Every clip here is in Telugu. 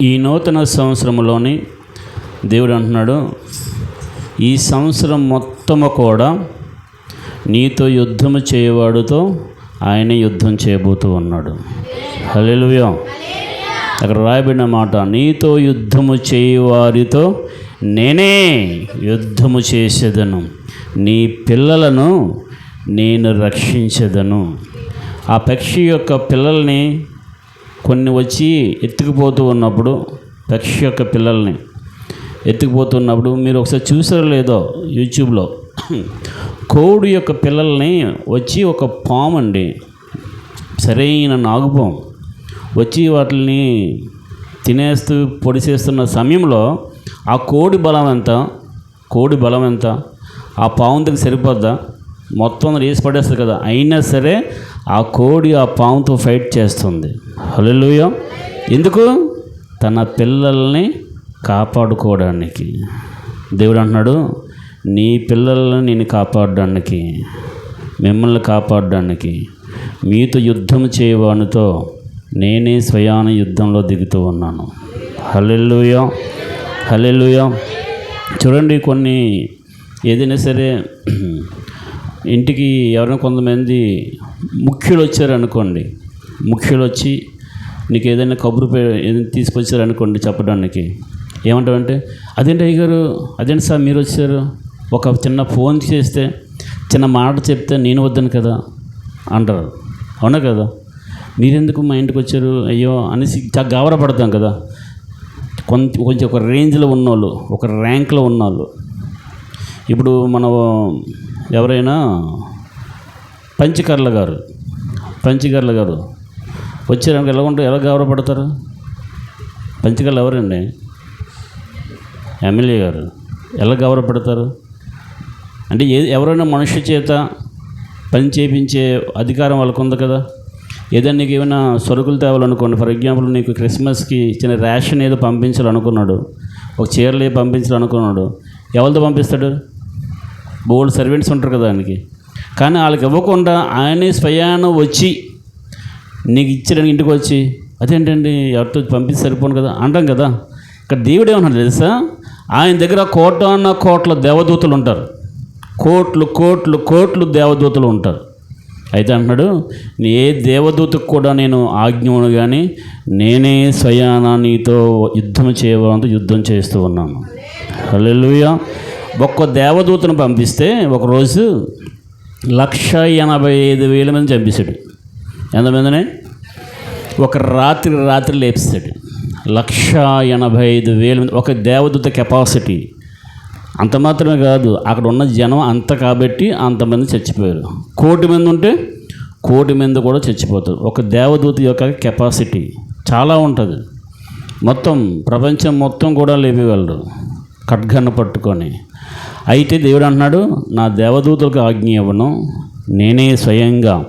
ఈ నూతన సంవత్సరంలోని దేవుడు అంటున్నాడు ఈ సంవత్సరం మొత్తము కూడా నీతో యుద్ధము చేయవాడుతో ఆయన యుద్ధం చేయబోతూ ఉన్నాడు. హల్లెలూయా. అక్కడ రాయబడిన మాట నీతో యుద్ధము చేయవారితో నేనే యుద్ధము చేసేదను. నీ పిల్లలను నేను రక్షించదను. ఆ పక్షి యొక్క పిల్లల్ని కొన్ని వచ్చి ఎత్తుకుపోతూ ఉన్నప్పుడు పక్షి యొక్క పిల్లల్ని ఎత్తుకుపోతున్నప్పుడు మీరు ఒకసారి చూసారో లేదో యూట్యూబ్లో కోడి యొక్క పిల్లల్ని వచ్చి ఒక పాము అండి సరైన నాగుపాము వచ్చి వాటిని తినేస్తూ పొడిసేస్తున్న సమయంలో ఆ కోడి బలం ఎంత కోడి బలం ఎంత ఆ పావుంతకి సరిపోద్దా? మొత్తం రేసి పడేస్తుంది కదా. అయినా సరే ఆ కోడి ఆ పాముతో ఫైట్ చేస్తుంది. హల్లెలూయా. ఎందుకు? తన పిల్లల్ని కాపాడుకోవడానికి. దేవుడు అంటున్నాడు నీ పిల్లల్ని నేను కాపాడడానికి మిమ్మల్ని కాపాడడానికి మీతో యుద్ధం చేయవానితో నేనే స్వయాన యుద్ధంలో దిగుతూ ఉన్నాను. హల్లెలూయా. హల్లెలూయా. చూడండి కొన్ని ఏదైనా సరే ఇంటికి ఎవరైనా కొంతమంది ముఖ్యులు వచ్చారనుకోండి ముఖ్యులు వచ్చి నీకు ఏదైనా కబురు ఏదైనా తీసుకొచ్చారనుకోండి చెప్పడానికి. ఏమంటావంటే అదేంటి అయ్యగారు? అదేంటి సార్ మీరు వచ్చారు ఒక చిన్న ఫోన్ చేస్తే చిన్న మాట చెప్తే నేను వద్దాను కదా? అంటారు. అవునా కదా? మీరెందుకు మా ఇంటికి వచ్చారు అయ్యో అనేసి చాలా గాబరపడతాం కదా. కొంత కొంచెం ఒక రేంజ్లో ఉన్నోళ్ళు ఒక ర్యాంక్లో ఉన్నోళ్ళు. ఇప్పుడు మన ఎవరైనా పంచకర్ల గారు పంచకర్ల గారు వచ్చారనుకో ఎలా ఉంటారు ఎలా గౌరవపడతారు? పంచకర్ల ఎవరండి? ఎమ్మెల్యే గారు ఎలా గౌరవపడతారు? అంటే ఏ ఎవరైనా మనుష్య చేత పని చేయించే అధికారం వాళ్ళకు ఉంది కదా. ఏదైనా నీకు ఏమైనా సరుకులు తేవాలనుకోండి ఫర్ ఎగ్జాంపుల్ నీకు క్రిస్మస్కి చిన్న రేషన్ ఏదో పంపించాలనుకున్నాడు ఒక చీరలు ఏదో పంపించాలనుకున్నాడు ఎవరితో పంపిస్తాడు? బోల్డ్ సర్వెంట్స్ ఉంటారు కదా ఆయనకి. కానీ వాళ్ళకి ఇవ్వకుండా ఆయనే స్వయాన వచ్చి నీకు ఇచ్చాడని ఇంటికి వచ్చి అదేంటండి ఎవరితో పంపిస్తే సరిపోను కదా? అంటాం కదా. ఇక్కడ దేవుడు ఏమన్నాడు తెలుసా? ఆయన దగ్గర కోటాన కోట్ల దేవదూతలు ఉంటారు. కోట్లు కోట్లు కోట్లు దేవదూతలు ఉంటారు. అయితే అంటున్నాడు ఏ దేవదూతకు కూడా నేను ఆజ్ఞను కానీ నేనే స్వయాన నీతో యుద్ధం చేయవాలంతో యుద్ధం చేస్తూ ఉన్నాను. హల్లెలూయా. ఒక్క దేవదూతను పంపిస్తే ఒకరోజు లక్ష ఎనభై ఐదు వేల మంది చంపేశాడు. ఎంతమందిని ఒక రాత్రి రాత్రి లేపిస్తాడు. లక్ష ఎనభై ఐదు వేల మంది ఒక దేవదూత కెపాసిటీ అంత మాత్రమే కాదు అక్కడ ఉన్న జనం అంత కాబట్టి అంతమంది చచ్చిపోయారు. కోటి మంది ఉంటే కోటి మంది కూడా చచ్చిపోతారు. ఒక దేవదూత యొక్క కెపాసిటీ చాలా ఉంటుంది. మొత్తం ప్రపంచం మొత్తం కూడా లేపేవాళ్ళు ఖడ్గన్ను పట్టుకొని. అయితే దేవుడు అంటున్నాడు నా దేవదూతలకు ఆజ్ఞ ఇవ్వను నేనే స్వయంగా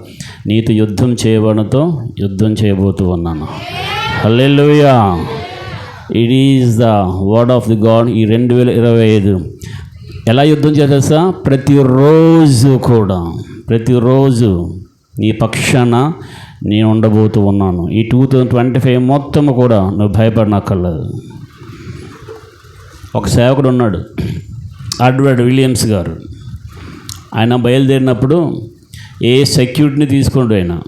నీతో యుద్ధం చేయబడంతో యుద్ధం చేయబోతూ ఉన్నాను. Hallelujah. It is the word of the God ఈ రెండు వేల ఇరవై ఐదు. ఎలా యుద్ధం చేసేసా ప్రతిరోజు కూడా ప్రతిరోజు నీ పక్షాన నేను ఉండబోతూ ఉన్నాను. ఈ టూ థౌజండ్ ట్వంటీ ఫైవ్ మొత్తం కూడా నువ్వు భయపడనక్కర్లేదు. ఒక సేవకుడు ఉన్నాడు అడ్వర్డ్ విలియమ్స్ గారు. ఆయన బయలుదేరినప్పుడు ఏ సెక్యూరిటీని తీసుకోడు ఆయన?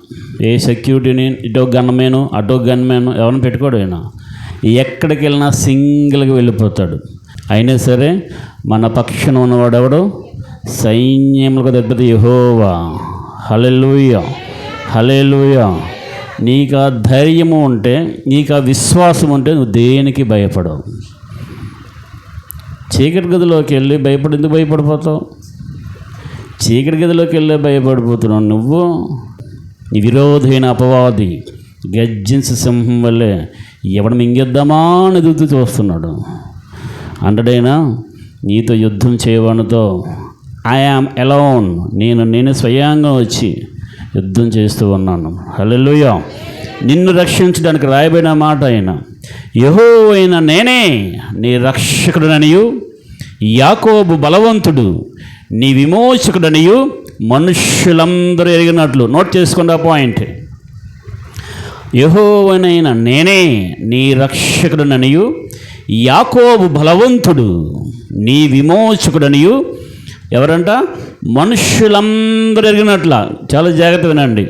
ఏ సెక్యూరిటీని? ఇటో గన్మేను అటో గన్మేను ఎవరిని పెట్టుకోడు ఆయన? ఎక్కడికి వెళ్ళినా సింగిల్గా వెళ్ళిపోతాడు. అయినా సరే మన పక్షాన ఉన్నవాడు ఎవడు? సైన్యములకు దగ్గర యహోవా. హలెలుయ హలెలుయ నీకు ఆ ధైర్యము ఉంటే నీకు ఆ విశ్వాసం ఉంటే నువ్వు దేనికి భయపడవు? చీకటి గదిలోకి వెళ్ళి భయపడి ఎందుకు భయపడిపోతావు? చీకటి గదిలోకి వెళ్ళి భయపడిపోతున్నావు నువ్వు? విరోధైన అపవాది గర్జించ సింహం వల్లే ఎవడు మింగేద్దామా అని ఎదుగుతూ చూస్తున్నాడు. అంటడైనా నీతో యుద్ధం చేయవానితో ఐఆమ్ అలౌన్ నేను నేను స్వయంగా వచ్చి యుద్ధం చేస్తూ ఉన్నాను. హలో నిన్ను రక్షించడానికి రాయబడిన మాట అయినా యహో అయిన నేనే నీ రక్షకుడననియు యాకోబు బలవంతుడు నీ విమోచకుడనియు మనుష్యులందరూ ఎరిగినట్లు. నోట్ చేసుకోండి ఆ పాయింట్. యహోవనైన నేనే నీ రక్షకుడననియు యాకోబు బలవంతుడు నీ విమోచకుడనియు. ఎవరంట? మనుష్యులందరూ ఎరిగినట్ల. చాలా జాగ్రత్త వినండి.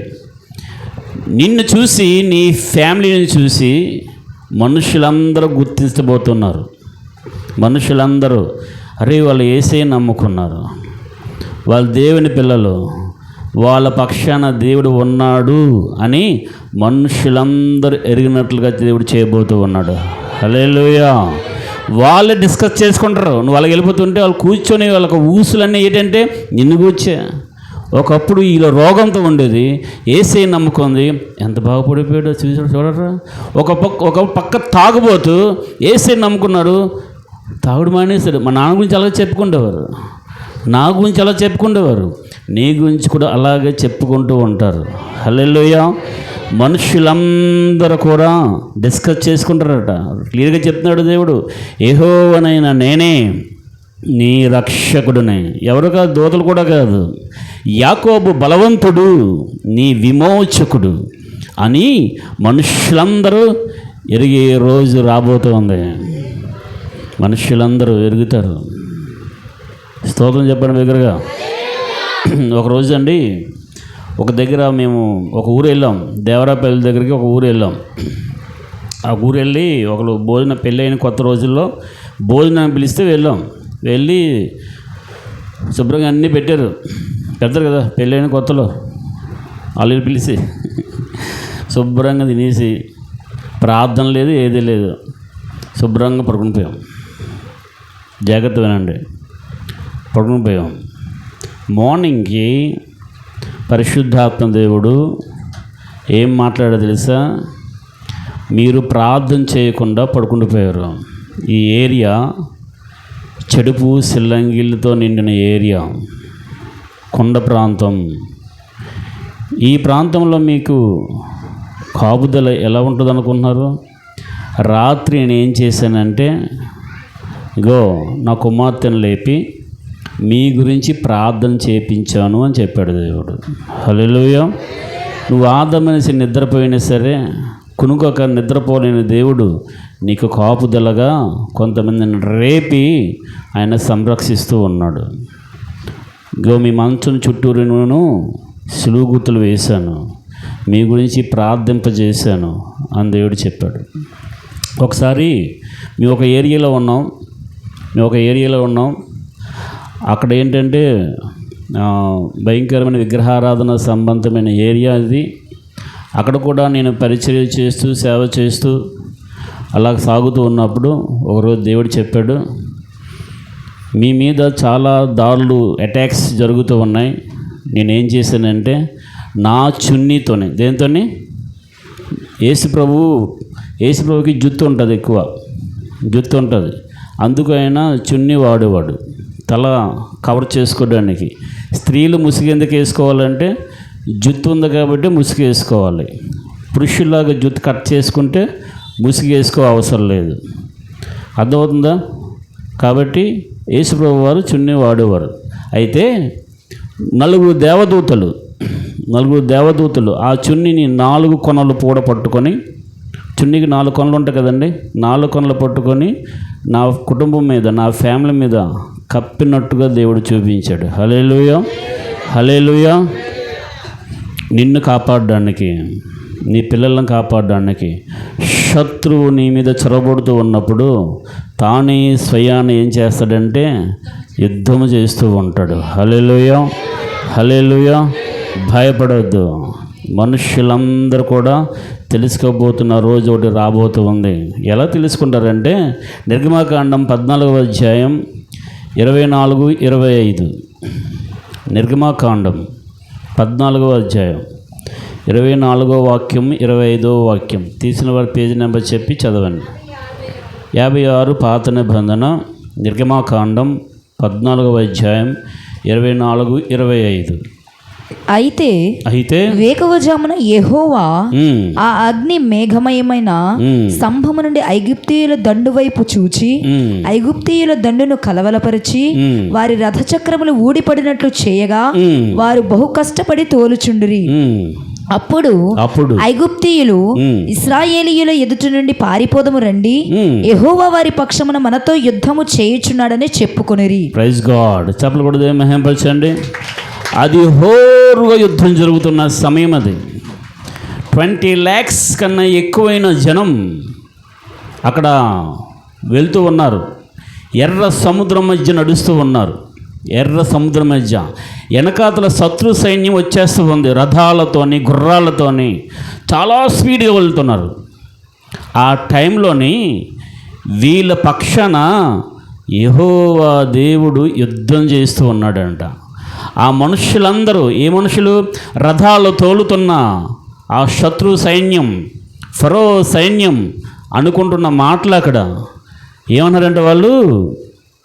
నిన్ను చూసి నీ ఫ్యామిలీని చూసి మనుషులందరూ గుర్తించబోతున్నారు. మనుషులందరూ అరే వాళ్ళు ఏసే నమ్ముకున్నారు. వాళ్ళ దేవుని పిల్లలు వాళ్ళ పక్షాన దేవుడు ఉన్నాడు అని మనుషులందరూ ఎరిగినట్లుగా దేవుడు చేయబోతూ ఉన్నాడు. అలేలుయా వాళ్ళే డిస్కస్ చేసుకుంటారు. నువ్వు వాళ్ళకి వెళ్ళిపోతుంటే వాళ్ళు కూర్చొని వాళ్ళకి ఊసులన్నీ ఏంటంటే నిన్ను కూర్చే ఒకప్పుడు ఇలా రోగంతో ఉండేది. ఏసీ నమ్ముకుంది. ఎంత బాగుపడిపోయాడో చూసి చూడరా. ఒక పక్క ఒక పక్క తాగుబోతూ ఏసీ నమ్ముకున్నాడు. తాగుడు మానేశాడు. మా నాన్న గురించి అలా చెప్పుకుండేవారు. నా గురించి అలా చెప్పుకుండేవారు. నీ గురించి కూడా అలాగే చెప్పుకుంటూ ఉంటారు. హల్లెలూయ. మనుషులందరూ కూడా డిస్కస్ చేసుకుంటారట. క్లియర్గా చెప్తున్నాడు దేవుడు. ఏహోవనైనా నేనే నీ రక్షకుడునే. ఎవరు కాదు దోతలు కూడా కాదు. యాకోబు బలవంతుడు నీ విమోచకుడు అని మనుషులందరూ ఎరిగే రోజు రాబోతోంది. మనుషులందరూ ఎరుగుతారు. స్తోత్రం చెప్పండి దగ్గరగా. ఒక రోజు అండి ఒక దగ్గర మేము ఒక ఊరు వెళ్ళాం. దేవరాపల్లి దగ్గరికి ఒక ఊరు వెళ్ళాం. ఆ ఊరు వెళ్ళి ఒకరు భోజనం పెళ్ళి అయిన కొత్త రోజుల్లో భోజనాన్ని పిలిస్తే వెళ్ళాం. వెళ్ళి శుభ్రంగా అన్నీ పెట్టారు. పెడతారు కదా పెళ్ళైన కొత్తలో. అల్లుడు పిలిచి శుభ్రంగా తినేసి ప్రార్థన లేదు ఏదీ లేదు. శుభ్రంగా పడుకునిపోయాం జాగ్రత్త వినండి. పడుకుని పోయాం. మార్నింగ్కి పరిశుద్ధాత్మ దేవుడు ఏం మాట్లాడో తెలుసా? మీరు ప్రార్థన చేయకుండా పడుకుండిపోయారు ఈ ఏరియా చెడుపు సిల్లంగిళ్ళతో నిండిన ఏరియా. కొండ ప్రాంతం. ఈ ప్రాంతంలో మీకు కాపుదల ఎలా ఉంటుంది అనుకుంటున్నారు రాత్రి నేను ఏం చేశానంటే ఇగో నా కుమార్తెను లేపి మీ గురించి ప్రార్థన చేపించాను అని చెప్పాడు దేవుడు. హలోయ నువ్వు ఆదమనిసి నిద్రపోయినా సరే కునుకొక నిద్రపోలేని దేవుడు నీకు కాపుదలగా కొంతమందిని రేపి ఆయన సంరక్షిస్తూ ఉన్నాడు. ఇగో మీ మంచును చుట్టూరును సులుగుతులు వేశాను. మీ గురించి ప్రార్థింపజేశాను అని దేవుడు చెప్పాడు. ఒకసారి మేము ఒక ఏరియాలో ఉన్నాం. మేము ఒక ఏరియాలో ఉన్నాం. అక్కడ ఏంటంటే భయంకరమైన విగ్రహారాధన సంబంధమైన ఏరియా ఇది. అక్కడ కూడా నేను పరిచర్య చేస్తూ సేవ చేస్తూ అలా సాగుతూ ఉన్నప్పుడు ఒకరోజు దేవుడు చెప్పాడు మీ మీద చాలా దారులు అటాక్స్ జరుగుతూ ఉన్నాయి. నేనేం చేశానంటే నా చున్నీతోనే దేంతోని యేసు ప్రభు యేసు ప్రభుకి జుత్తు ఉంటుంది ఎక్కువ జుత్తు ఉంటుంది. అందుకు ఆయన చున్నీ వాడేవాడు తల కవర్ చేసుకోవడానికి. స్త్రీలు ముసుగెందుకు వేసుకోవాలంటే జుత్తు ఉంది కాబట్టి ముసుగు వేసుకోవాలి. పురుషుల్లాగా జుత్తు కట్ చేసుకుంటే ముసుగు వేసుకో అవసరం లేదు. అర్థమవుతుందా? కాబట్టి యేసుప్రభు వారు చున్నీ వాడేవారు అయితే నలుగురు దేవదూతలు నలుగురు దేవదూతలు ఆ చున్నీని నాలుగు కొనలు పూడ పట్టుకొని చున్నీకి నాలుగు కొనలు ఉంటాయి కదండి నాలుగు కొనలు పట్టుకొని నా కుటుంబం మీద నా ఫ్యామిలీ మీద కప్పినట్టుగా దేవుడు చూపించాడు. హలేలుయ హలేలుయ నిన్ను కాపాడడానికి నీ పిల్లలను కాపాడడానికి శత్రువు నీ మీద చొరబడుతూ ఉన్నప్పుడు తానే స్వయాన్ని ఏం చేస్తాడంటే యుద్ధము చేస్తూ ఉంటాడు. హలేలుయ హలేలుయ భయపడవద్దు మనుషులందరూ కూడా తెలుసుకోబోతున్న రోజు ఒకటి రాబోతూ ఉంది. ఎలా తెలుసుకుంటారంటే నిర్గమాకాండం పద్నాలుగవ అధ్యాయం ఇరవై నాలుగు ఇరవై ఐదు. నిర్గమాకాండం పద్నాలుగవ అధ్యాయం ఇరవై నాలుగో వాక్యం ఇరవై ఐదో వాక్యం. తీసిన వారి పేజీ నెంబర్ చెప్పి చదవండి. యాభై ఆరు పాత నిబంధన నిర్గమాకాండం పద్నాలుగవ అధ్యాయం ఇరవై నాలుగు ఇరవై ఐదు. అయితే అయితే వేకవజామున యెహోవా ఆ అగ్ని మేఘమయమైన స్తంభము నుండి ఐగుప్తీయుల దండు వైపు చూచి ఐగుప్తీయుల దండును కలవలపరిచి వారి రథచక్రములు ఊడిపడినట్లు చేయగా వారు బహు కష్టపడి తోలుచుండిరి. అప్పుడు అప్పుడు. ఐగుప్తీయులు. ఇస్రాయేలీయుల ఎదుటి నుండి పారిపోదము రండి. యెహోవా వారి పక్షమున మనతో యుద్ధము చేయుచున్నాడని చెప్పుకొనిరి. ప్రైజ్ గాడ్ చెప్పలు కూడా మహింపరచండి? అది హోరుగా యుద్ధం జరుగుతున్న సమయం అది. ట్వంటీ ల్యాక్స్ కన్నా ఎక్కువైన జనం అక్కడ వెళ్తూ ఉన్నారు. ఎర్ర సముద్రం మధ్య నడుస్తూ ఉన్నారు. ఎర్ర సముద్రం మధ్య. వెనకాతల శత్రు సైన్యం వచ్చేస్తూ ఉంది. రథాలతోని గుర్రాలతోని. చాలా స్పీడ్గా వెళ్తున్నారు. ఆ టైంలోని వీళ్ళ పక్షాన యహోవా దేవుడు యుద్ధం చేస్తూ ఉన్నాడంట. ఆ మనుషులందరూ ఏ మనుషులు? రథాలు తోలుతున్న ఆ శత్రు సైన్యం ఫరో సైన్యం అనుకుంటున్న మాటలు అక్కడ. ఏమన్నారంటే వాళ్ళు?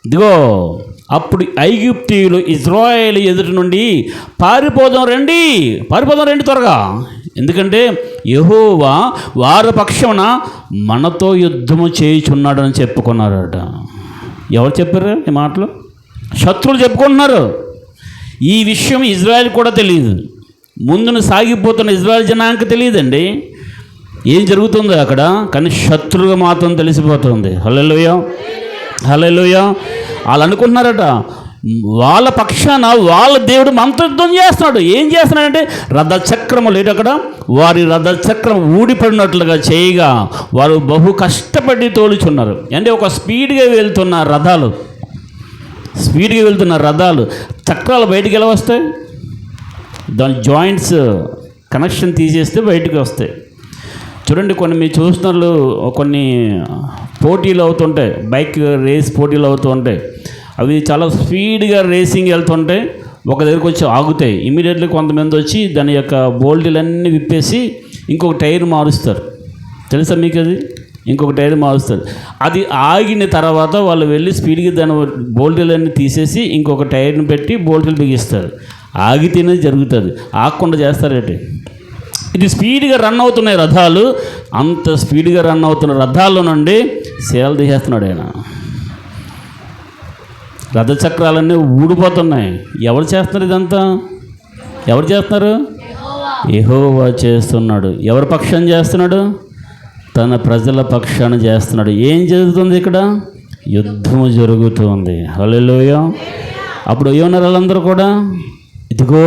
ఇదిగో అప్పుడు ఐగుప్తీయులు ఇజ్రాయేల్ ఎదుటి నుండి పారిపోదాం రండి పారిపోదాం రండి త్వరగా. ఎందుకంటే యహోవా వారి పక్షమున మనతో యుద్ధము చేయుచున్నాడని చెప్పుకున్నారట. ఎవరు చెప్పారు ఈ మాటలు? శత్రువులు చెప్పుకుంటున్నారు. ఈ విషయం ఇజ్రాయెల్ కూడా తెలియదు. ముందున సాగిపోతున్న ఇజ్రాయెల్ జనానికి తెలియదండి. ఏం జరుగుతుందో అక్కడ? కానీ శత్రువుగా మాత్రం తెలిసిపోతుంది. హలో హలోయ వాళ్ళు అనుకుంటున్నారట వాళ్ళ పక్షాన వాళ్ళ దేవుడు మంత్రయుద్ధం చేస్తున్నాడు. ఏం చేస్తున్నాడంటే రథచక్రము లేడు అక్కడ? వారి రథచక్రం ఊడిపడినట్లుగా చేయగా వారు బహు కష్టపడి తోలుచున్నారు. అంటే ఒక స్పీడ్గా వెళ్తున్న రథాలు స్పీడ్గా వెళ్తున్న రథాలు చక్రాలు బయటికి ఎలా వస్తాయి? దాని జాయింట్స్ కనెక్షన్ తీసేస్తే బయటికి వస్తాయి. చూడండి కొన్ని మీరు చూస్తున్నారు కొన్ని పోటీలు అవుతుంటాయి. బైక్ రేస్ పోటీలు అవుతుంటాయి. అవి చాలా స్పీడ్గా రేసింగ్ వెళ్తుంటాయి. ఒక దగ్గరకు వచ్చి ఆగుతాయి. ఇమీడియట్లీ కొంతమంది వచ్చి దాని యొక్క బోల్టీలన్నీ విప్పేసి ఇంకొక టైర్ మారుస్తారు. తెలుసా మీకు అది? ఇంకొక టైర్ మారుస్తారు. అది ఆగిన తర్వాత వాళ్ళు వెళ్ళి స్పీడ్గా దాని బోల్టీలన్నీ తీసేసి ఇంకొక టైర్ని పెట్టి బోల్టీలు బిగిస్తారు. ఆగితేనే జరుగుతుంది. ఆగకుండా చేస్తారేంటి ఇది స్పీడ్గా రన్ అవుతున్నాయి రథాలు. అంత స్పీడ్గా రన్ అవుతున్న రథాల్లో నుండి సేవలు తీసేస్తున్నాడు ఆయన. రథచక్రాలన్నీ ఊడిపోతున్నాయి. ఎవరు చేస్తున్నారు ఇదంతా? ఎవరు చేస్తున్నారు? ఎహోవా చేస్తున్నాడు. ఎవరి పక్షం చేస్తున్నాడు? తన ప్రజల పక్షాన చేస్తున్నాడు. ఏం జరుగుతుంది ఇక్కడ? యుద్ధము జరుగుతుంది. హలోయ అప్పుడు ఏమన్నారు వాళ్ళందరూ కూడా? ఇదిగో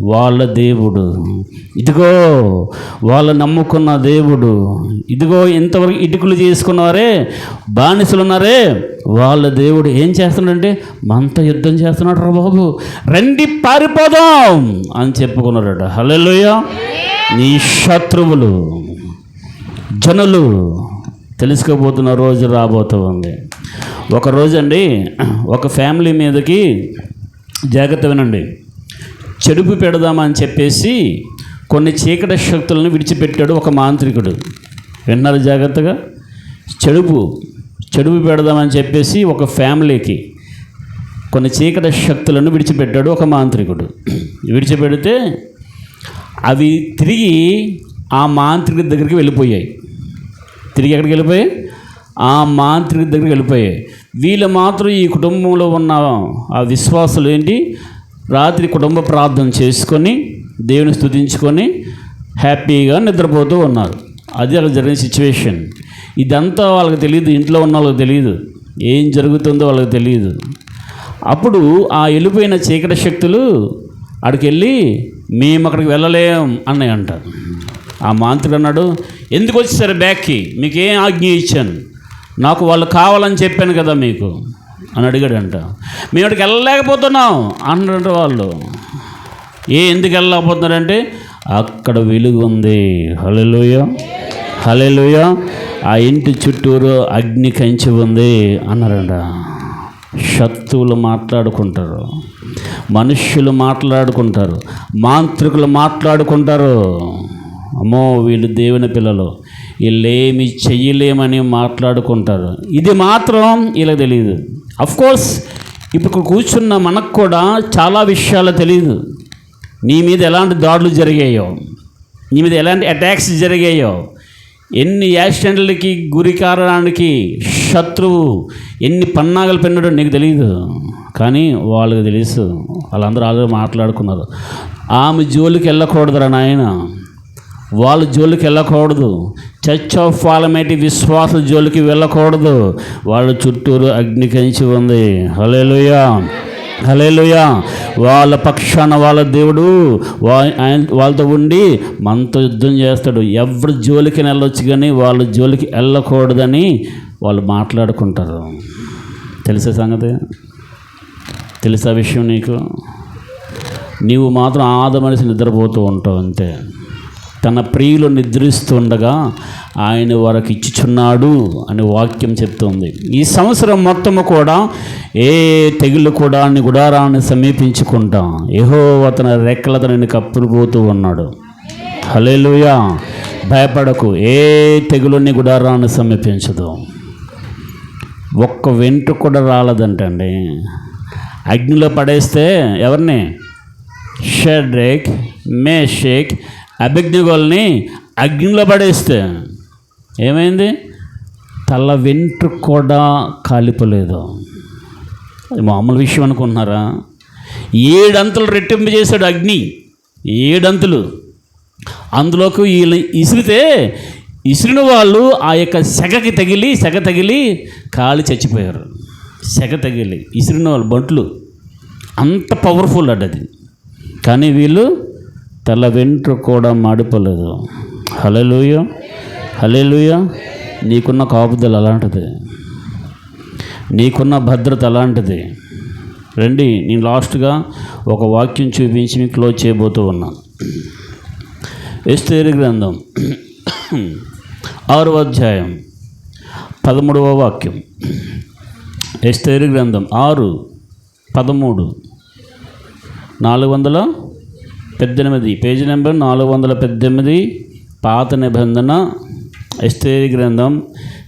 వాళ్ళ దేవుడు. ఇదిగో వాళ్ళ నమ్ముకున్న దేవుడు. ఇదిగో ఇంతవరకు ఇటుకలు చేసుకున్నారే బానిసలు ఉన్నారే వాళ్ళ దేవుడు ఏం చేస్తున్నాడంటే మనతో యుద్ధం చేస్తున్నాడు రా బాబు. రండి పారిపోదాం అని చెప్పుకున్నాడట. హలోయ నీ శత్రువులు జనులు తెలుసుకోబోతున్న రోజు రాబోతూ ఉంది ఒకరోజు అండి ఒక ఫ్యామిలీ మీదకి జాగ్రత్త వినండి. చెడుపు పెడదామని చెప్పేసి కొన్ని చీకటి శక్తులను విడిచిపెట్టాడు ఒక మాంత్రికుడు. విన్నారు జాగ్రత్తగా? చెడుపు చెడుపు పెడదామని చెప్పేసి ఒక ఫ్యామిలీకి కొన్ని చీకటి శక్తులను విడిచిపెట్టాడు ఒక మాంత్రికుడు. విడిచిపెడితే అవి తిరిగి ఆ మాంత్రికుడి దగ్గరికి వెళ్ళిపోయాయి. తిరిగి ఎక్కడికి వెళ్ళిపోయాయి? ఆ మాంత్రికుడి దగ్గరికి వెళ్ళిపోయాయి. వీళ్ళు మాత్రం ఈ కుటుంబంలో ఉన్న ఆ విశ్వాసులు ఏంటి? రాత్రి కుటుంబ ప్రార్థన చేసుకొని దేవుని స్థుతించుకొని హ్యాపీగా నిద్రపోతూ ఉన్నారు. అది అక్కడ జరిగిన సిచ్యువేషన్ ఇదంతా వాళ్ళకి తెలియదు ఇంట్లో ఉన్న వాళ్ళకి తెలియదు. ఏం జరుగుతుందో వాళ్ళకి తెలియదు. అప్పుడు ఆ వెళ్ళిపోయిన చీకటి శక్తులు అక్కడికి వెళ్ళి మేము అక్కడికి వెళ్ళలేం అన్నయ్య అంటారు ఆ మాంత్రుడు అన్నాడు ఎందుకు వచ్చేసారు బ్యాక్కి? మీకేం ఆజ్ఞ ఇచ్చాను? నాకు వాళ్ళు కావాలని చెప్పాను కదా మీకు. అని అడిగాడంట. మేము అక్కడికి వెళ్ళలేకపోతున్నాం అన్నారంట వాళ్ళు. ఏ ఎందుకు వెళ్ళలేకపోతున్నారంటే అక్కడ వెలుగు ఉంది. హలెలుయ హలెలుయ ఆ ఇంటి చుట్టూరు అగ్ని కంచి ఉంది అన్నారంట. శత్రువులు మాట్లాడుకుంటారు మనుష్యులు మాట్లాడుకుంటారు మాంత్రికులు మాట్లాడుకుంటారు. అమ్మో వీళ్ళు దేవుని పిల్లలు. వీళ్ళేమి చెయ్యలేమని మాట్లాడుకుంటారు. ఇది మాత్రం ఇలా తెలియదు కోర్స్ ఇప్పుడు కూర్చున్న మనకు కూడా చాలా విషయాలు తెలియదు నీ మీద ఎలాంటి దాడులు జరిగాయో నీ మీద ఎలాంటి అటాక్స్ జరిగాయో ఎన్ని యాక్సిడెంట్లకి గురి కారణానికి శత్రువు ఎన్ని పన్నాగలు పెన్నడో నీకు తెలియదు కానీ వాళ్ళకి తెలుసు. వాళ్ళందరూ ఆల్రెడీ మాట్లాడుకున్నారు. ఆమె జోలికి వెళ్ళకూడదురా నాయన. వాళ్ళ జోలికి వెళ్ళకూడదు. చర్చ్ ఆఫ్ పాలమేటి విశ్వాస జోలికి వెళ్ళకూడదు. వాళ్ళ చుట్టూరు అగ్ని కంచి ఉంది. హలేలుయా హలేలుయా వాళ్ళ పక్షాన వాళ్ళ దేవుడు ఆయన- వాళ్ళతో ఉండి మనతో యుద్ధం చేస్తాడు. ఎవరి జోలికి వెళ్ళొచ్చు కానీ వాళ్ళ జోలికి వెళ్ళకూడదని వాళ్ళు మాట్లాడుకుంటారు. తెలిసే సంగతి? తెలుసా విషయం నీకు? నీవు మాత్రం ఆద మనిషి నిద్రపోతూ ఉంటావు అంతే. తన ప్రియులు నిద్రిస్తుండగా ఆయన వారికి ఇచ్చుచున్నాడు అని వాక్యం చెప్తుంది. ఈ సంవత్సరం మొత్తము కూడా ఏ తెగులు కూడా నీ గుడారాన్ని సమీపించుకుంటా. ఏహో అతని రెక్కలతో నేను కప్పుకుపోతూ ఉన్నాడు. హలేలుయా భయపడకు. ఏ తెగులు నీ గుడారాన్ని సమీపించదు. ఒక్క వెంట కూడా రాలదంటండి. అగ్నిలో పడేస్తే ఎవరిని? షెడ్రేక్ మేషేక్ అభిజ్ఞగోల్ని అగ్నిలో పడేస్తే ఏమైంది? తల వెంట్రు కూడా కాలిపోలేదు. అది మామూలు విషయం అనుకుంటున్నారా? ఏడంతలు రెట్టింపు చేశాడు అగ్ని. ఏడంతులు. అందులోకి వీళ్ళు ఇసిరితే ఇసిరిన వాళ్ళు ఆ యొక్క సెగకి తగిలి సెగ తగిలి కాలి చచ్చిపోయారు. సెగ తగిలి. ఇసిరిన వాళ్ళు బంట్లు. అంత పవర్ఫుల్ అడ్డది కానీ వీళ్ళు తల వెంట్రు కూడా మాడిపోలేదు. హలేలుయ హలేలుయ నీకున్న కాపుదల అలాంటిది. నీకున్న భద్రత అలాంటిది. రండి నేను లాస్ట్గా ఒక వాక్యం చూపించి మీకు క్లోజ్ చేయబోతూ ఉన్నాను ఎస్తేరి గ్రంథం ఆరవ అధ్యాయం పదమూడవ వాక్యం. ఎస్తేరి గ్రంథం ఆరు పదమూడు నాలుగు వందల పద్దెనిమిది. పేజీ నెంబర్ నాలుగు వందల పద్దెనిమిది. పాత నిబంధన ఎస్తేరి గ్రంథం.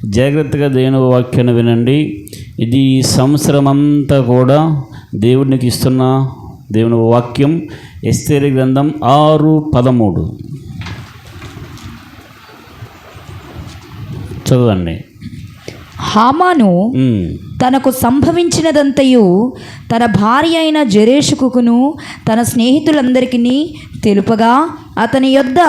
జాగ్రత్తగా దేవుని వాక్యాన్ని వినండి. ఇది ఈ సంవత్సరం అంతా కూడా దేవునికి ఇస్తున్న దేవుని వాక్యం ఎస్తేరి గ్రంథం ఆరు పదమూడు. చదవండి. హామాను. తనకు సంభవించినదంతయు తన భార్య అయిన జరేషుకును తన స్నేహితులందరికీ తెలుపగా అతని యొద్ద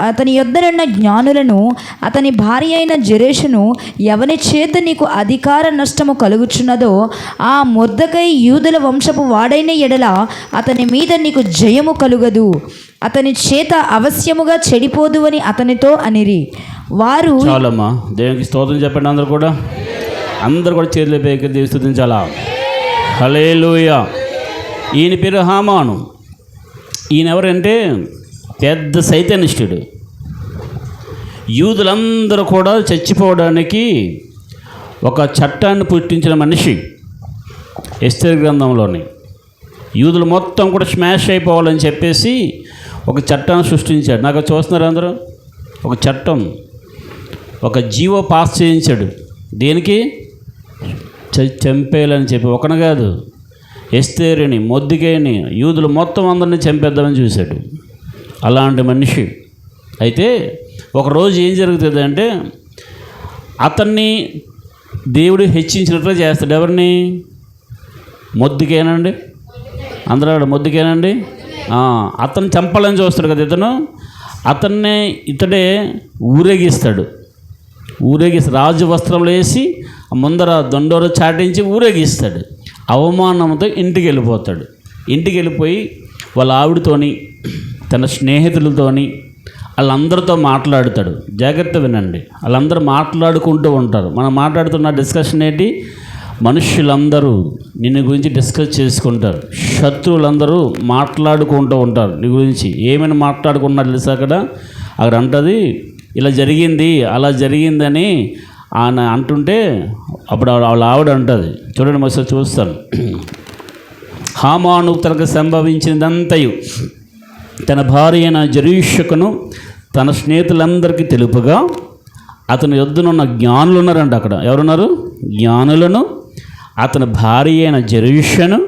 అతని యొద్దనున్న జ్ఞానులను అతని భార్య అయిన జరేషును ఎవని చేత నీకు అధికార నష్టము కలుగుచున్నదో ఆ మొర్దకై యూదుల వంశపు వాడైన ఎడల అతని మీద నీకు జయము కలుగదు అతని చేత అవశ్యముగా చెడిపోదు అని అతనితో అనిరి వారు చాలమ్మా. దేవునికి స్తోత్రం చెప్పండి అందరు కూడా. అందరు కూడా చేతులు పైకి దేవి స్థుతించాలా? హలే ఈయన పేరు హామాను. ఈయన ఎవరంటే పెద్ద సైతనిష్ఠుడు యూదులందరూ కూడా చచ్చిపోవడానికి ఒక చట్టాన్ని పుట్టించిన మనిషి ఎస్తర్ గ్రంథంలోని. యూదులు మొత్తం కూడా స్మాష్ అయిపోవాలని చెప్పేసి ఒక చట్టాన్ని సృష్టించాడు. నాకు చూస్తున్నారు అందరూ? ఒక చట్టం. ఒక జీవో పాస్ చేయించాడు. దేనికి? చ- చంపేయాలని చెప్పి. ఒకన కాదు. ఎస్తేరిని మొద్దుకేని యూదులు మొత్తం అందరిని చంపేద్దామని చూశాడు. అలాంటి మనిషి. అయితే ఒకరోజు ఏం జరుగుతుంది అంటే అతన్ని దేవుడు హెచ్చించినట్లుగా చేస్తాడు. ఎవరిని? మొద్దుకేనండి. అందరూ మొద్దుకేనండి? అతను చంపాలని చూస్తాడు కదా ఇతను. అతన్నే ఇతడే ఊరేగిస్తాడు. ఊరేగిస్తా రాజు వస్త్రంలో వేసి ముందర దొండోర చాటించి ఊరేగిస్తాడు. అవమానంతో ఇంటికి వెళ్ళిపోతాడు. ఇంటికి వెళ్ళిపోయి వాళ్ళ ఆవిడతోని తన స్నేహితులతోని వాళ్ళందరితో మాట్లాడుతాడు. జాగ్రత్త వినండి. వాళ్ళందరూ మాట్లాడుకుంటూ ఉంటారు. మనం మాట్లాడుతున్న డిస్కషన్ ఏంటి? మనుషులందరూ నిన్ను గురించి డిస్కస్ చేసుకుంటారు. శత్రువులందరూ మాట్లాడుకుంటూ ఉంటారు నీ గురించి. ఏమైనా మాట్లాడుకున్నారు తెలుసా అక్కడ? అక్కడ అంటది ఇలా జరిగింది అలా జరిగిందని ఆయన అంటుంటే అప్పుడు ఆవిడ- వాళ్ళ ఆవిడ అంటుంది. చూడండి ఒకసారి చూస్తాను. హామాను తనకు సంభవించినదంతయు తన భార్య అయిన జరీషకును తన స్నేహితులందరికీ తెలుపుగా అతని యొద్దనున్న జ్ఞానులు ఉన్నారంట అక్కడ. ఎవరున్నారు? జ్ఞానులను. అతని భార్య అయిన జరీషను.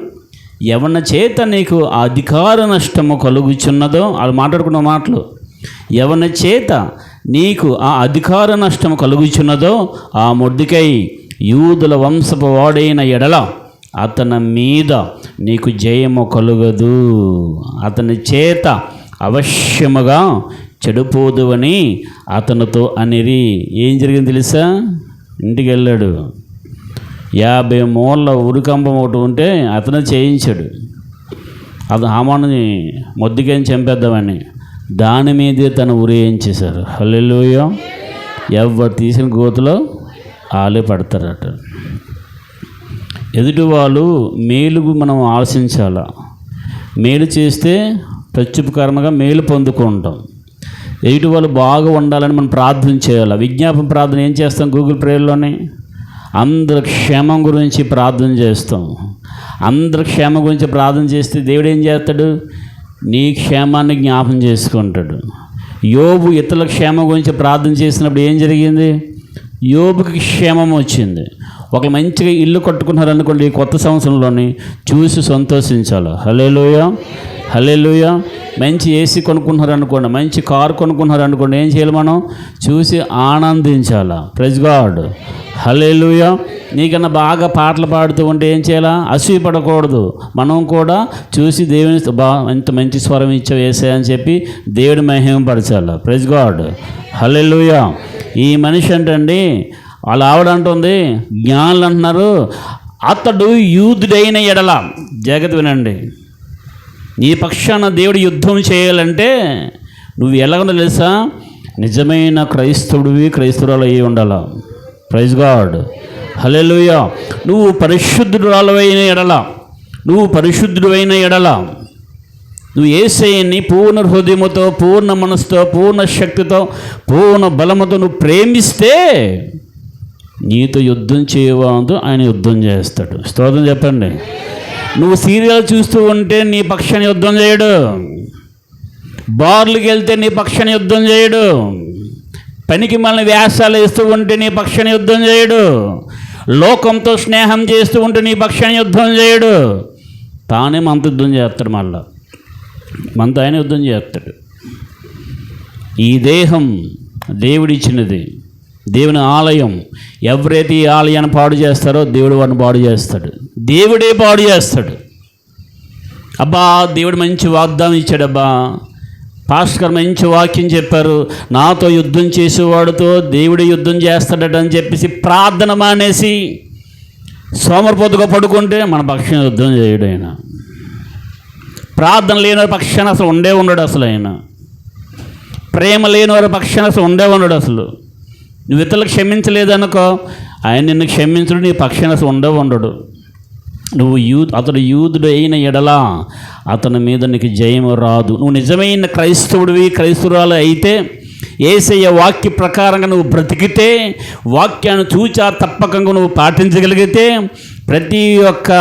ఎవరిన చేత నీకు ఆ అధికార నష్టము కలుగుచున్నదో వాళ్ళు మాట్లాడుకున్న మాటలు. ఎవరిన చేత నీకు ఆ అధికార నష్టము కలుగుచున్నదో ఆ మొద్దుకై యూదుల వంశపు వాడైన ఎడల అతని మీద నీకు జయము కలుగదు. అతని చేత అవశ్యముగా చెడిపోదువని అతనితో అనిరి. ఏం జరిగింది తెలుసా? ఇంటికి వెళ్ళాడు యాభై మూల ఉరికంబం ఒకటి ఉంటే అతను చేయించాడు. అది హామాన్ని మొద్దుకేం చంపేద్దామని. దాని మీదే తను ఉరేయించేశారు. హల్లెలూయ. ఎవరు తీసిన గోతులో ఆలే పడతారట. ఎదుటి వాళ్ళు మేలుగు మనం ఆశించాల? మేలు చేస్తే ప్రత్యుపకరంగా మేలు పొందుకుంటాం. ఎదుటి వాళ్ళు బాగా ఉండాలని మనం ప్రార్థన చేయాలి? విజ్ఞాపన ప్రార్థన ఏం చేస్తాం గూగుల్ ప్రేయర్లోనే? అందరి క్షేమం గురించి ప్రార్థన చేస్తాం. అందరి క్షేమం గురించి ప్రార్థన చేస్తే దేవుడు ఏం చేస్తాడు? నీ క్షేమాన్ని జ్ఞాపం చేసుకుంటాడు. యోబు ఇతరుల క్షేమం గురించి ప్రార్థన చేసినప్పుడు ఏం జరిగింది? యోబుకి క్షేమం వచ్చింది. ఒకరు మంచిగా ఇల్లు కట్టుకున్నారు అనుకోండి ఈ కొత్త సంవత్సరంలోని చూసి సంతోషించాలి. హలేలుయ హలేలుయ మంచి ఏసీ కొనుక్కున్నారు అనుకోండి మంచి కారు కొనుక్కున్నారు అనుకోండి ఏం చేయాలి మనం? చూసి ఆనందించాల. ప్రెజ్ గాడ్ హలేలుయ నీకన్నా బాగా పాటలు పాడుతూ ఉంటే ఏం చేయాలా? అసూయ పడకూడదు మనం కూడా చూసి దేవుని బా ఎంత మంచి స్వరం ఇచ్చావు వేసే అని చెప్పి దేవుడి మహిమపరచాలి. ప్రెజ్ గాడ్ లూయ ఈ మనిషి ఏంటండి వాళ్ళు ఆవిడ అంటుంది జ్ఞానులు అంటున్నారు అతడు యూదుడైన ఎడల జాగ్రత్త వినండి. నీ పక్షాన దేవుడు యుద్ధం చేయాలంటే నువ్వు ఎలా తెలుసా? నిజమైన క్రైస్తవుడివి క్రైస్తవురాలు అయ్యి ఉండాల. ప్రైజ్ గాడ్ హల్లెలూయ నువ్వు పరిశుద్ధురాలవైన ఎడల. నువ్వు పరిశుద్ధుడైన ఎడల. నువ్వు ఏసయ్యని పూర్ణ హృదయముతో పూర్ణ మనసుతో పూర్ణ శక్తితో పూర్ణ బలముతో నువ్వు ప్రేమిస్తే నీతో యుద్ధం చేయవాదు ఆయన యుద్ధం చేస్తాడు. స్తోత్రం చెప్పండి. నువ్వు సీరియల్ చూస్తూ ఉంటే నీ పక్షాన్ని యుద్ధం చేయడు. బార్లకి వెళ్తే నీ పక్షాన్ని యుద్ధం చేయడు. పనికి మనల్ని వ్యాసాలు వేస్తూ ఉంటే నీ పక్షాన్ని యుద్ధం చేయడు. లోకంతో స్నేహం చేస్తూ ఉంటే నీ పక్షాన్ని యుద్ధం చేయడు. తానే మనతో యుద్ధం చేస్తాడు మళ్ళా. మనతో ఆయన యుద్ధం చేస్తాడు. ఈ దేహం దేవుడిచ్చినది. దేవుని ఆలయం ఎవరైతే ఈ ఆలయాన్ని పాడు చేస్తారో దేవుడు వాడిని పాడు చేస్తాడు. దేవుడే పాడు చేస్తాడు. అబ్బా దేవుడు మంచి వాగ్దానం ఇచ్చాడబ్బా. పాస్కర్ మంచి వాక్యం చెప్పారు. నాతో యుద్ధం చేసేవాడితో దేవుడు యుద్ధం చేస్తాడట అని చెప్పేసి ప్రార్థన మానేసి సోమరిపోతుగా పడుకుంటే మన పక్షం యుద్ధం చేయడు ఆయన. ప్రార్థన లేని వారి పక్షాన అసలు ఉండే ఉండడు అసలు ఆయన. ప్రేమ లేని వారి పక్షాన అసలు ఉండే ఉండడు అసలు. నువ్వు ఇతరులకు క్షమించలేదనుకో ఆయన నిన్ను క్షమించడు నీ పక్షాన ఉండవు ఉండడు. నువ్వు యూ అతడు యూదుడు అయిన ఎడలా అతని మీద నీకు జయము రాదు. నువ్వు నిజమైన క్రైస్తవుడివి క్రైస్తవురాలు అయితే ఏసయ్య వాక్య ప్రకారంగా నువ్వు బ్రతికితే వాక్యాన్ని చూచా తప్పకంగా నువ్వు పాటించగలిగితే ప్రతి ఒక్క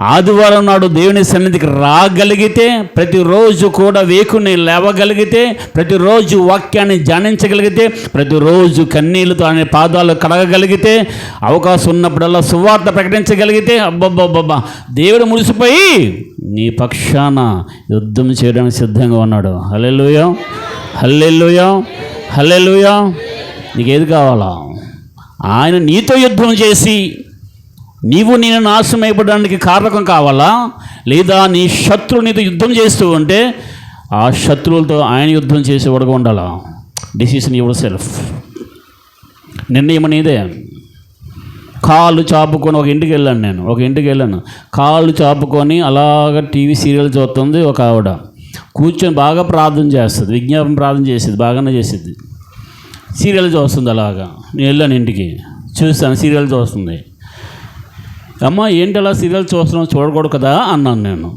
ఆదివారం నాడు దేవుని సన్నిధికి రాగలిగితే ప్రతిరోజు కూడా వేకుని లేవగలిగితే ప్రతిరోజు వాక్యాన్ని ధ్యానించగలిగితే ప్రతిరోజు కన్నీళ్ళతో ఆయన పాదాలు కడగగలిగితే అవకాశం ఉన్నప్పుడల్లా సువార్త ప్రకటించగలిగితే అబ్బబ్బబ్బబ్బా దేవుడు మురిసిపోయి నీ పక్షాన యుద్ధం చేయడానికి సిద్ధంగా ఉన్నాడు. హల్లెలూయా హల్లెలూయా హల్లెలూయా. నీకేది కావాలా? ఆయన నీతో యుద్ధం చేసి నీవు నేను నాశనం అయిపోవడానికి కారకం కావాలా? లేదా నీ శత్రువు నీతో యుద్ధం చేస్తూ ఉంటే ఆ శత్రువులతో ఆయన యుద్ధం చేసేవాడుగా ఉండాలా? డిసిషన్ యువర్ సెల్ఫ్ నిర్ణయం నీదే కాళ్ళు చాపుకొని ఒక ఇంటికి వెళ్ళాను నేను. ఒక ఇంటికి వెళ్ళాను. కాళ్ళు చాపుకొని అలాగ టీవీ సీరియల్ చూస్తుంది ఒక ఆవిడ. కూర్చొని బాగా ప్రార్థన చేస్తుంది. విజ్ఞాపన ప్రార్థన చేసేది బాగానే చేసేది సీరియల్ చూస్తుంది అలాగా. నేను వెళ్ళాను ఇంటికి. చూస్తాను. సీరియల్ చూస్తుంది. అమ్మ ఏంటి అలా సీరియల్ చూస్తున్నాం చూడకూడదు కదా అన్నాను నేను.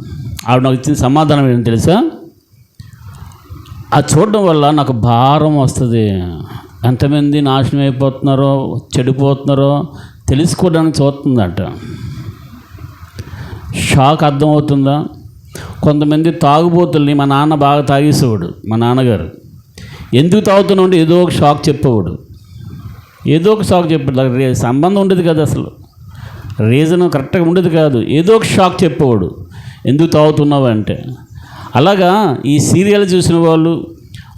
ఆవిడ నాకు ఇచ్చిన సమాధానం ఏంటి తెలుసా? అది చూడడం వల్ల నాకు భారం వస్తుంది. ఎంతమంది నాశనం అయిపోతున్నారో చెడిపోతున్నారో తెలుసుకోవడానికి చూస్తుందట. షాక్ అర్థమవుతుందా కొంతమంది తాగుబోతుల్ని మా నాన్న బాగా తాగేసేవాడు మా నాన్నగారు. ఎందుకు తాగుతున్నావు అంటే ఏదో ఒక షాక్ చెప్పేవాడు. ఏదో ఒక షాక్ చెప్పాడు దానికి సంబంధం ఉండేది కదా అసలు. రీజన్ కరెక్ట్గా ఉండేది కాదు. ఏదో ఒక షాక్ చెప్పేవాడు. ఎందుకు తాగుతున్నావు అంటే. అలాగా ఈ సీరియల్ చూసిన వాళ్ళు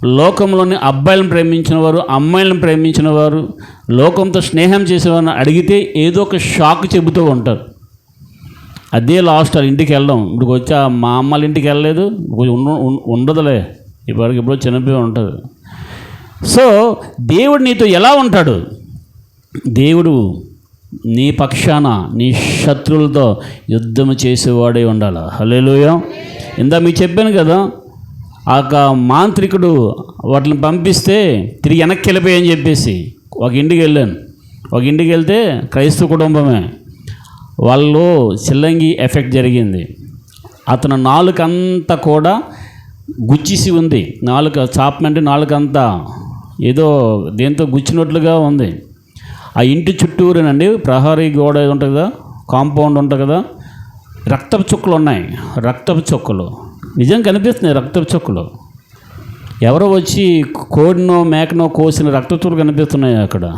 లోకంలోని అబ్బాయిలను ప్రేమించిన వారు అమ్మాయిలను ప్రేమించిన వారు లోకంతో స్నేహం చేసేవారిని అడిగితే ఏదో ఒక షాక్ చెబుతూ ఉంటారు. అదే లాస్ట్ వాళ్ళ ఇంటికి వెళ్ళడం. ఇప్పుడు వచ్చి ఆ మా అమ్మ వాళ్ళ ఇంటికి వెళ్ళలేదు. ఉండదులే. ఇప్పటికి ఇప్పుడు చనిపోయి ఉంటుంది సో దేవుడు నీతో ఎలా ఉంటాడు? దేవుడు నీ పక్షాన నీ శత్రువులతో యుద్ధం చేసేవాడే ఉండాలి? హలేలుయ ఇందా మీకు చెప్పాను కదా ఆ యొక్క మాంత్రికుడు వాటిని పంపిస్తే తిరిగి వెనక్కి వెళ్ళిపోయాయని చెప్పేసి ఒక ఇంటికి వెళ్ళాను. ఒక ఇంటికి వెళ్తే క్రైస్తవ కుటుంబమే. వాళ్ళు చిల్లంగి ఎఫెక్ట్ జరిగింది. అతను నాలుకంతా కూడా గుచ్చిసి ఉంది. నాలుక చాపమంటే నాలుకంతా ఏదో దేంతో గుచ్చినట్లుగా ఉంది. ఆ ఇంటి చుట్టూరేనండి ప్రహరీ గోడ ఉంటుంది కదా కాంపౌండ్ ఉంటుంది కదా రక్తపు చుక్కలు ఉన్నాయి రక్తపు చుక్కలు. నిజం కనిపిస్తున్నాయి రక్తపు చుక్కలు. ఎవరో వచ్చి కోడినో మేకనో కోసిన రక్తపు చుక్కలు కనిపిస్తున్నాయి అక్కడ.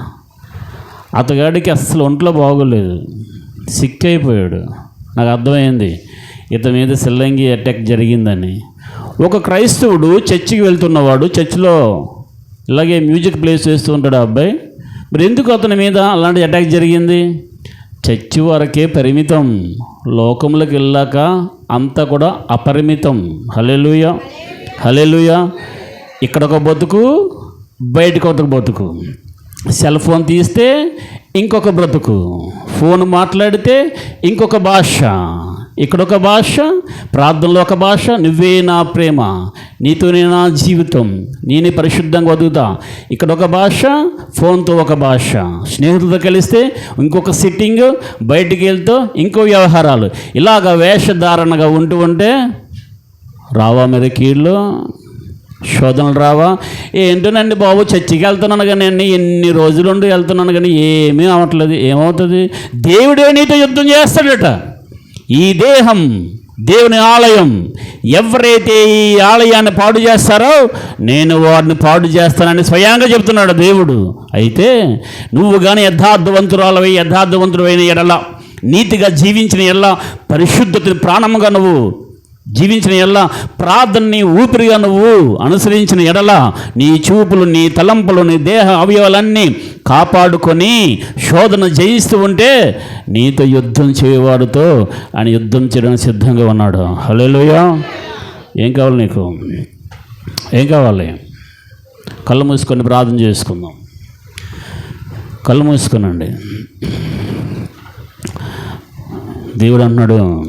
అతగాడికి అస్సలు ఒంట్లో బాగోలేదు. సిక్ అయిపోయాడు. నాకు అర్థమైంది ఇతని మీద సిల్లంగి అటాక్ జరిగిందని. ఒక క్రైస్తవుడు చర్చికి వెళ్తున్నవాడు చర్చిలో ఇలాగే మ్యూజిక్ ప్లేస్ చేస్తూ ఉంటాడు ఆ అబ్బాయి. మరి ఎందుకు అతని మీద అలాంటి అటాక్ జరిగింది? చర్చి వరకే పరిమితం. లోకంలోకి వెళ్ళాక అంతా కూడా అపరిమితం. హలెలుయ హలెలుయ ఇక్కడ ఒక బతుకు బయటకు ఒక బతుకు సెల్ ఫోన్ తీస్తే ఇంకొక బ్రతుకు. ఫోన్ మాట్లాడితే ఇంకొక భాష. ఇక్కడ ఒక భాష ప్రార్థనలో ఒక భాష నువ్వే నా ప్రేమ నీతోనే నా జీవితం నేనే పరిశుద్ధంగా వదుగుతా ఇక్కడ ఒక భాష ఫోన్తో ఒక భాష. స్నేహితులతో కలిస్తే ఇంకొక సిట్టింగ్ బయటికి వెళ్తూ ఇంకో వ్యవహారాలు. ఇలాగ వేషధారణగా ఉంటూ ఉంటే రావా మీద కీళ్ళు? శోధనలు రావా? ఏంటోనండి బాబు చర్చికి వెళ్తున్నాను కానీ అండి ఎన్ని రోజులు ఉండి వెళ్తున్నాను కానీ ఏమీ అవ్వట్లేదు ఏమవుతుంది? దేవుడే నీతో యుద్ధం చేస్తాడట. ఈ దేహం దేవుని ఆలయం ఎవరైతే ఈ ఆలయాన్ని పాడు చేస్తారో నేను వారిని పాడు చేస్తానని స్వయంగా చెప్తున్నాడు దేవుడు. అయితే నువ్వు కానీ యథార్థవంతురాలవై యథార్థవంతుడైన ఎడల నీతిగా జీవించిన ఎడల పరిశుద్ధతని ప్రాణముగా నువ్వు జీవించిన ఎడల ప్రార్థనని ఊపిరిగా నువ్వు అనుసరించిన ఎడల నీ చూపులు నీ తలంపులు నీ దేహ అవయవాలన్నీ కాపాడుకొని శోధన జయిస్తూ ఉంటే నీతో యుద్ధం చేయవాడుతో ఆయన యుద్ధం చేయడానికి సిద్ధంగా ఉన్నాడు. హలోయ ఏం కావాలి నీకు? ఏం కావాలి? కళ్ళు మూసుకొని ప్రార్థన చేసుకుందాం. కళ్ళు మూసుకునండి. దేవుడు అన్నాడు